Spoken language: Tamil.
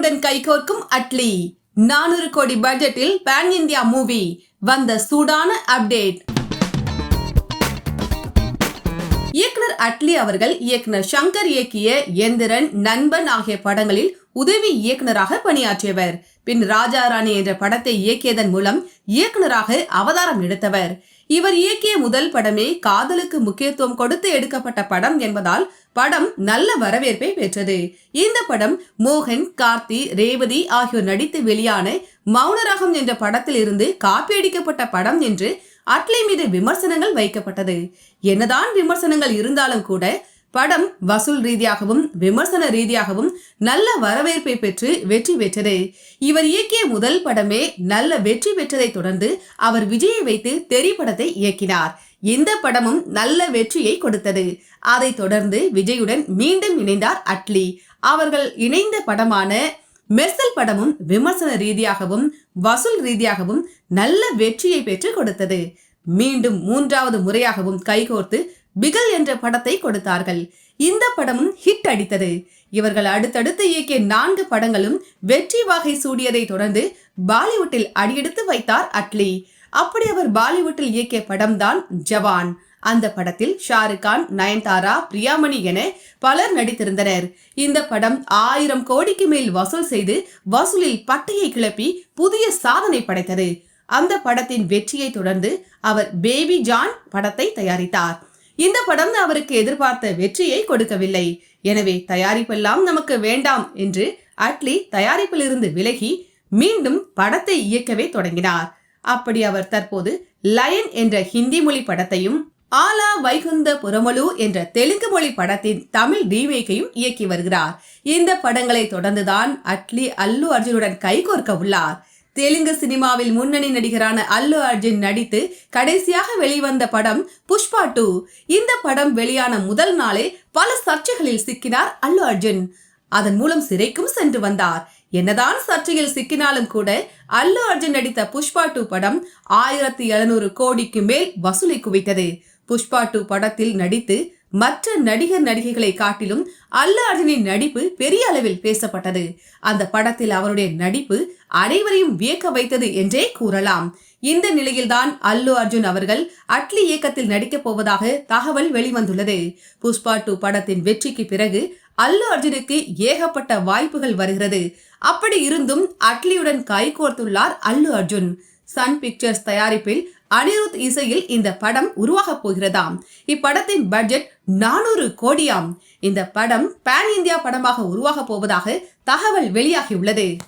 அர்ஜுனுடன் கைகோர்க்கும் அட்லி. நானூறு கோடி பட்ஜெட்டில் பேன் இந்தியா மூவி வந்த சூடான அப்டேட் இயக்குனர் அட்லி அவர்கள் இயக்குனர் சங்கர் இயக்கிய எந்திரன் நண்பன் ஆகிய படங்களில் உதவி இயக்குனராக பணியாற்றியவர். பின் ராஜா ராணி என்ற படத்தை இயக்கியதன் மூலம் இயக்குனராக அவதாரம் எடுத்தவர். இவர் இயக்கிய முதல் படமே காதலுக்கு முக்கியத்துவம் கொடுத்து எடுக்கப்பட்ட படம் என்பதால் படம் நல்ல வரவேற்பை பெற்றது. இந்த படம் மோகன் கார்த்தி ரேவதி ஆகியோர் நடித்து வெளியான மௌனராகம் என்ற படத்தில் இருந்து காப்பியடிக்கப்பட்ட படம் என்று அட்லி மீது விமர்சனங்கள் வைக்கப்பட்டது. என்னதான் விமர்சனங்கள் இருந்தாலும் கூட படம் வசூல் ரீதியாகவும் விமர்சன ரீதியாகவும் நல்ல வரவேற்பை பெற்று வெற்றி பெற்றது. இவர் இயக்கிய முதல் படமே நல்ல வெற்றி பெற்றதை தொடர்ந்து அவர் விஜயை வைத்து தெரி படத்தை இயக்கினார். இந்த படமும் நல்ல வெற்றியை கொடுத்தது. அதைத் தொடர்ந்து விஜயுடன் மீண்டும் இணைந்தார் அட்லி. அவர்கள் இணைந்த படமான மெர்சல் படமும் விமர்சன ரீதியாகவும் வசூல் ரீதியாகவும் நல்ல வெற்றியை பெற்று கொடுத்தது. மீண்டும் மூன்றாவது முறையாகவும் கைகோர்த்து பிகல் என்ற படத்தை கொடுத்தார்கள். இந்த படமும் ஹிட் அடித்தது. இவர்கள் அடுத்தடுத்து இயக்கிய நான்கு படங்களும் வெற்றி வாகை சூடியதை தொடர்ந்து பாலிவுட்டில் அடியெடுத்து வைத்தார் அட்லி. அப்படி அவர் பாலிவுட்டில் இயக்கிய படம்தான் ஜவான். அந்த படத்தில் ஷாருக் கான் நயன்தாரா பிரியாமணி என பலர் நடித்திருந்தனர். இந்த படம் ஆயிரம் கோடிக்கு மேல் வசூல் செய்து வசூலில் பட்டையை கிளப்பி புதிய சாதனை படைத்தது. அந்த படத்தின் வெற்றியை தொடர்ந்து அவர் பேபி ஜான் படத்தை தயாரித்தார். இந்த படம் அவருக்கு எதிர்பார்த்த வெற்றியை கொடுக்கவில்லை. எனவே தயாரிப்பெல்லாம் நமக்கு வேண்டாம் என்று அட்லி தயாரிப்பிலிருந்து விலகி மீண்டும் படத்தை இயக்கவே தொடங்கினார். அப்படி அவர் தற்போது லயன் என்ற ஹிந்தி மொழி படத்தையும் ஆலா வைகுந்த புறமலு என்ற தெலுங்கு மொழி படத்தின் தமிழ் ரீமேக்கையும் இயக்கி வருகிறார். இந்த படங்களை தொடர்ந்துதான் அட்லி அல்லு அர்ஜுனுடன் கைகோர்க்க உள்ளார். தெலுங்கு சினிமாவில் முன்னணி நடிகரான அல்லு அர்ஜுன் நடித்து கடைசியாக வெளிவந்த படம் புஷ்பா டூ. இந்த படம் வெளியான முதல் நாளே பல சர்ச்சைகளில் சிக்கினார் அல்லு அர்ஜுன். அதன் மூலம் சிறைக்கும் சென்று வந்தார். என்னதான் சர்ச்சையில் சிக்கினாலும் கூட அல்லு அர்ஜுன் நடித்த புஷ்பா டூ படம் ஆயிரத்தி எழுநூறு கோடிக்கு மேல் வசூலை குவித்தது புஷ்பா டூ படத்தில் நடித்து மற்ற நடிகர் நடிகைகளை காட்டிலும் அல்லு அர்ஜுனின் நடிப்பு பெரிய அளவில் பேசப்பட்டது. அந்த படத்தில் அவருடைய நடிப்பு அனைவரையும் வியக்க வைத்தது என்றே கூறலாம். இந்த நிலையில்தான் அல்லு அர்ஜுன் அவர்கள் அட்லி இயக்கத்தில் நடிக்கப் போவதாக தகவல் வெளிவந்துள்ளது. புஷ்பா டூ படத்தின் வெற்றிக்கு பிறகு அல்லு அர்ஜுனுக்கு ஏகப்பட்ட வாய்ப்புகள் வருகிறது. அப்படி இருந்தும் அட்லியுடன் கைகோர்த்துள்ளார் அல்லு அர்ஜுன். சன் பிக்சர்ஸ் தயாரிப்பில் அனிருத் இசையில் இந்த படம் உருவாகப் போகிறதாம். இப்படத்தின் பட்ஜெட் நானூறு கோடியாம். இந்த படம் பேன் இந்தியா படமாக உருவாகப் போவதாக தகவல் வெளியாகியுள்ளது.